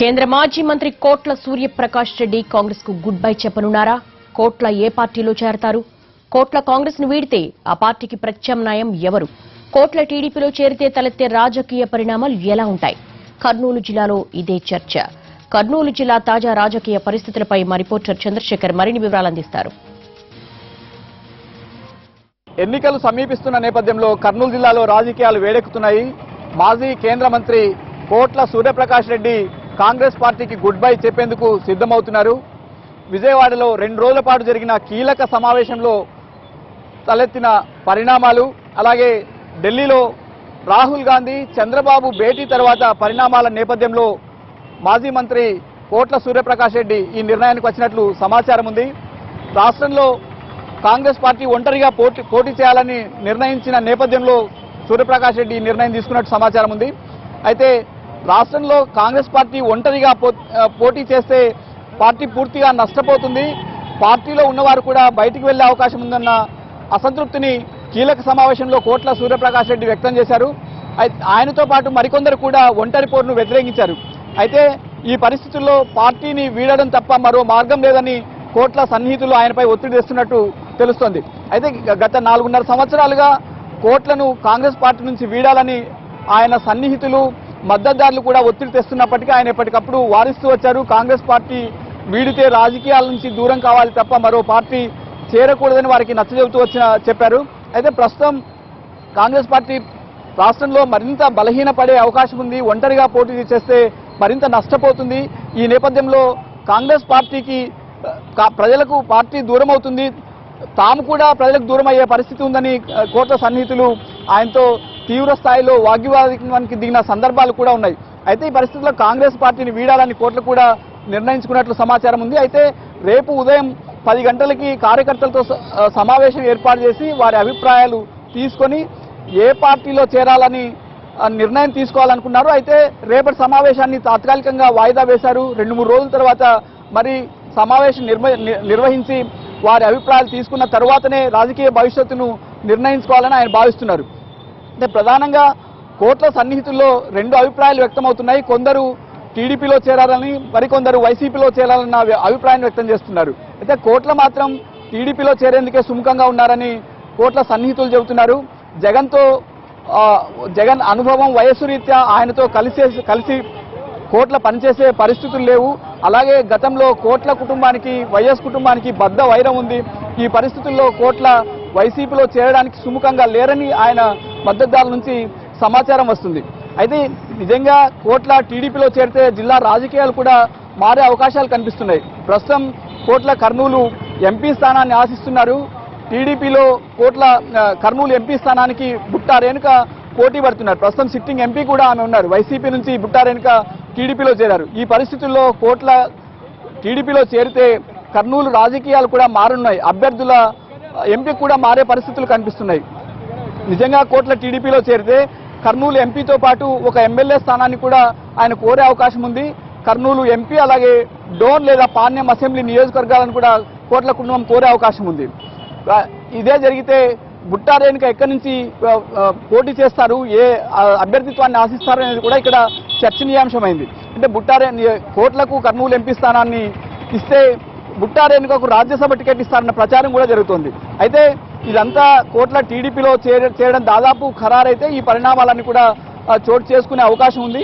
కేంద్ర మాజీ మంత్రి కోట్ల సూర్యప్రకాష్ రెడ్డి కాంగ్రెస్కు గుడ్ బై చెప్పనున్నారా? కోట్ల ఏ పార్టీలో చేరతారు? కోట్ల కాంగ్రెస్ను వీడితే ఆ పార్టీకి ప్రత్యామ్నాయం ఎవరు? కోట్ల టీడీపీలో చేరితే తలెత్తే రాజకీయ పరిణామాలు ఎలా ఉంటాయి? కర్నూలు జిల్లాలో ఇదే చర్చ. కర్నూలు జిల్లా తాజా రాజకీయ పరిస్థితులపై మా రిపోర్టర్ చంద్రశేఖర్ మరిన్ని వివరాలు అందిస్తారు. ఎన్నికలు సమీపిస్తున్న నేపథ్యంలో కర్నూలు జిల్లాలో రాజకీయాలు వేడెక్కుతున్నాయి. మాజీ కేంద్ర మంత్రి కోట్ల సూర్యప్రకాష్ రెడ్డి కాంగ్రెస్ పార్టీకి గుడ్ బై చెప్పేందుకు సిద్ధమవుతున్నారు. విజయవాడలో రెండు రోజుల పాటు జరిగిన కీలక సమావేశంలో తలెత్తిన పరిణామాలు అలాగే ఢిల్లీలో రాహుల్ గాంధీ చంద్రబాబు భేటీ తర్వాత పరిణామాల నేపథ్యంలో మాజీ మంత్రి కోట్ల సూర్యప్రకాష్ రెడ్డి ఈ నిర్ణయానికి వచ్చినట్లు సమాచారం ఉంది. రాష్ట్రంలో కాంగ్రెస్ పార్టీ ఒంటరిగా పోటీ పోటీ చేయాలని నిర్ణయించిన నేపథ్యంలో సూర్యప్రకాష్ రెడ్డి ఈ నిర్ణయం తీసుకున్నట్టు సమాచారం ఉంది. అయితే రాష్ట్రంలో కాంగ్రెస్ పార్టీ ఒంటరిగా పో- పోటీ చేస్తే పార్టీ పూర్తిగా నష్టపోతుంది. పార్టీలో ఉన్నవారు కూడా బయటికి వెళ్ళే అవకాశం ఉందన్న అసంతృప్తిని కీలక సమావేశంలో కోట్ల సూర్యప్రకాష్ రెడ్డి వ్యక్తం చేశారు. ఆయనతో పాటు మరికొందరు కూడా ఒంటరి పోరును వ్యతిరేకించారు. అయితే ఈ పరిస్థితుల్లో పార్టీని వీడడం తప్ప మరో మార్గం లేదని కోట్ల సన్నిహితులు ఆయనపై ఒత్తిడి తెస్తున్నట్టు తెలుస్తోంది. అయితే గత నాలుగున్నర సంవత్సరాలుగా కోట్లను కాంగ్రెస్ పార్టీ నుంచి వీడాలని ఆయన సన్నిహితులు మద్దతుదారులు కూడా ఒత్తిడి తెస్తున్నప్పటికీ ఆయన ఎప్పటికప్పుడు వారిస్తూ వచ్చారు. కాంగ్రెస్ పార్టీ వీడితే రాజకీయాల నుంచి దూరం కావాలి తప్ప మరో పార్టీ చేరకూడదని వారికి నచ్చజెబుతూ వచ్చిన చెప్పారు. అయితే ప్రస్తుతం కాంగ్రెస్ పార్టీ రాష్ట్రంలో మరింత బలహీనపడే అవకాశం ఉంది. ఒంటరిగా పోటీ చేస్తే మరింత నష్టపోతుంది. ఈ నేపథ్యంలో కాంగ్రెస్ పార్టీకి ప్రజలకు పార్టీ దూరం అవుతుంది తాము కూడా ప్రజలకు దూరం అయ్యే పరిస్థితి ఉందని కోట్ల సన్నిహితులు ఆయనతో తీవ్ర స్థాయిలో వాగ్వివాదానికి దిగిన సందర్భాలు కూడా ఉన్నాయి. అయితే ఈ పరిస్థితుల్లో కాంగ్రెస్ పార్టీని వీడాలని కోట్లు కూడా నిర్ణయించుకున్నట్లు సమాచారం ఉంది. అయితే రేపు ఉదయం పది గంటలకి కార్యకర్తలతో స- సమావేశం ఏర్పాటు చేసి వారి అభిప్రాయాలు తీసుకొని ఏ పార్టీలో చేరాలని నిర్ణయం తీసుకోవాలనుకున్నారు. అయితే రేపటి సమావేశాన్ని తాత్కాలికంగా వాయిదా వేశారు. రెండు మూడు రోజుల తర్వాత మరి సమావేశం ని- నిర్వహించి వారి అభిప్రాయాలు తీసుకున్న తర్వాతనే రాజకీయ భవిష్యత్తును నిర్ణయించుకోవాలని ఆయన భావిస్తున్నారు. అంటే ప్రధానంగా కోట్ల సన్నిహితుల్లో రెండు అభిప్రాయాలు వ్యక్తమవుతున్నాయి. కొందరు టీడీపీలో చేరాలని మరికొందరు వైసీపీలో చేరాలన్న అభి- అభిప్రాయం వ్యక్తం చేస్తున్నారు. అయితే కోట్ల మాత్రం టీడీపీలో చేరేందుకే సుముఖంగా ఉన్నారని కోట్ల సన్నిహితులు చెబుతున్నారు. జగన్తో జగన్ అనుభవం వయస్సు రీత్యా ఆయనతో కలిసే కలిసి కోట్ల పనిచేసే పరిస్థితులు లేవు. అలాగే గతంలో కోట్ల కుటుంబానికి వైఎస్ కుటుంబానికి బద్ద వైరం ఉంది. ఈ పరిస్థితుల్లో కోట్ల వైసీపీలో చేరడానికి సుముఖంగా లేరని ఆయన మద్దతుదారుల నుంచి సమాచారం వస్తుంది. అయితే నిజంగా కోట్ల టీడీపీలో చేరితే జిల్లా రాజకీయాలు కూడా మారే అవకాశాలు కనిపిస్తున్నాయి. ప్రస్తుతం కోట్ల కర్నూలు ఎంపీ స్థానాన్ని ఆశిస్తున్నారు. టీడీపీలో కోట్ల కర్నూలు ఎంపీ స్థానానికి బుట్టా రేణుక పోటీ పడుతున్నారు. ప్రస్తుతం సిట్టింగ్ ఎంపీ కూడా ఆమె ఉన్నారు. వైసీపీ నుంచి బుట్టారేనుక టీడీపీలో చేరారు. ఈ పరిస్థితుల్లో కోట్ల టీడీపీలో చేరితే కర్నూలు రాజకీయాలు కూడా మారున్నాయి. అభ్యర్థుల ఎంపీ కూడా మారే పరిస్థితులు కనిపిస్తున్నాయి. నిజంగా కోట్ల టీడీపీలో చేరితే కర్నూలు ఎంపీతో పాటు ఒక ఎమ్మెల్యే స్థానాన్ని కూడా ఆయన కోరే అవకాశం ఉంది. కర్నూలు ఎంపీ అలాగే డోన్ లేదా పాణ్యం అసెంబ్లీ నియోజకవర్గాలను కూడా కోట్ల కుటుంబం కోరే అవకాశం ఉంది. ఇదే జరిగితే బుట్టారేణిక ఎక్కడి నుంచి పోటీ చేస్తారు? ఏ ఆ, అభ్యర్థిత్వాన్ని ఆశిస్తారు అనేది కూడా ఇక్కడ చర్చనీయాంశమైంది. అంటే బుట్టా కోట్లకు కర్నూలు ఎంపీ స్థానాన్ని ఇస్తే బుట్టారేణుకకు రాజ్యసభ టికెట్ ఇస్తారన్న ప్రచారం కూడా జరుగుతోంది. అయితే ఇదంతా కోట్ల టీడీపీలో చేరడం దాదాపు ఖరారైతే ఈ పరిణామాలన్నీ కూడా చోటు చేసుకునే అవకాశం ఉంది.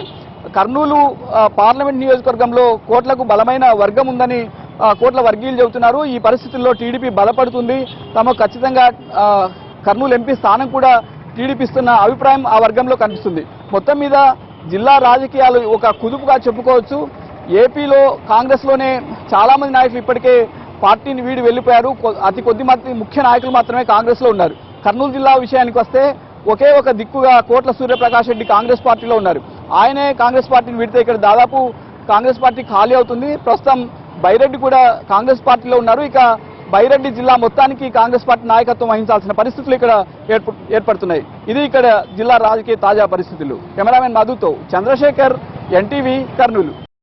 కర్నూలు పార్లమెంట్ నియోజకవర్గంలో కోట్లకు బలమైన వర్గం ఉందని కోట్ల వర్గీయులు చెబుతున్నారు. ఈ పరిస్థితుల్లో టీడీపీ బలపడుతుంది. తమకు ఖచ్చితంగా కర్నూలు ఎంపీ స్థానం కూడా టీడీపీ ఇస్తున్న అభిప్రాయం ఆ వర్గంలో కనిపిస్తుంది. మొత్తం మీద జిల్లా రాజకీయాలు ఒక కుదుపుగా చెప్పుకోవచ్చు. ఏపీలో కాంగ్రెస్లోనే చాలామంది నాయకులు ఇప్పటికే పార్టీని వీడి వెళ్ళిపోయారు. అతి కొద్ది మంది ముఖ్య నాయకులు మాత్రమే కాంగ్రెస్లో ఉన్నారు. కర్నూలు జిల్లా విషయానికి వస్తే ఒకే ఒక దిక్కుగా కోట్ల సూర్యప్రకాష్ రెడ్డి కాంగ్రెస్ పార్టీలో ఉన్నారు. ఆయనే కాంగ్రెస్ పార్టీని విడితే ఇక్కడ దాదాపు కాంగ్రెస్ పార్టీ ఖాళీ అవుతుంది. ప్రస్తుతం బైరెడ్డి కూడా కాంగ్రెస్ పార్టీలో ఉన్నారు. ఇక బైరెడ్డి జిల్లా మొత్తానికి కాంగ్రెస్ పార్టీ నాయకత్వం వహించాల్సిన పరిస్థితులు ఇక్కడ ఏర్ప- ఏర్పడుతున్నాయి. ఇది ఇక్కడ జిల్లా రాజకీయ తాజా పరిస్థితులు. కెమెరామెన్ మధుతో చంద్రశేఖర్ ఎన్టీవీ కర్నూలు.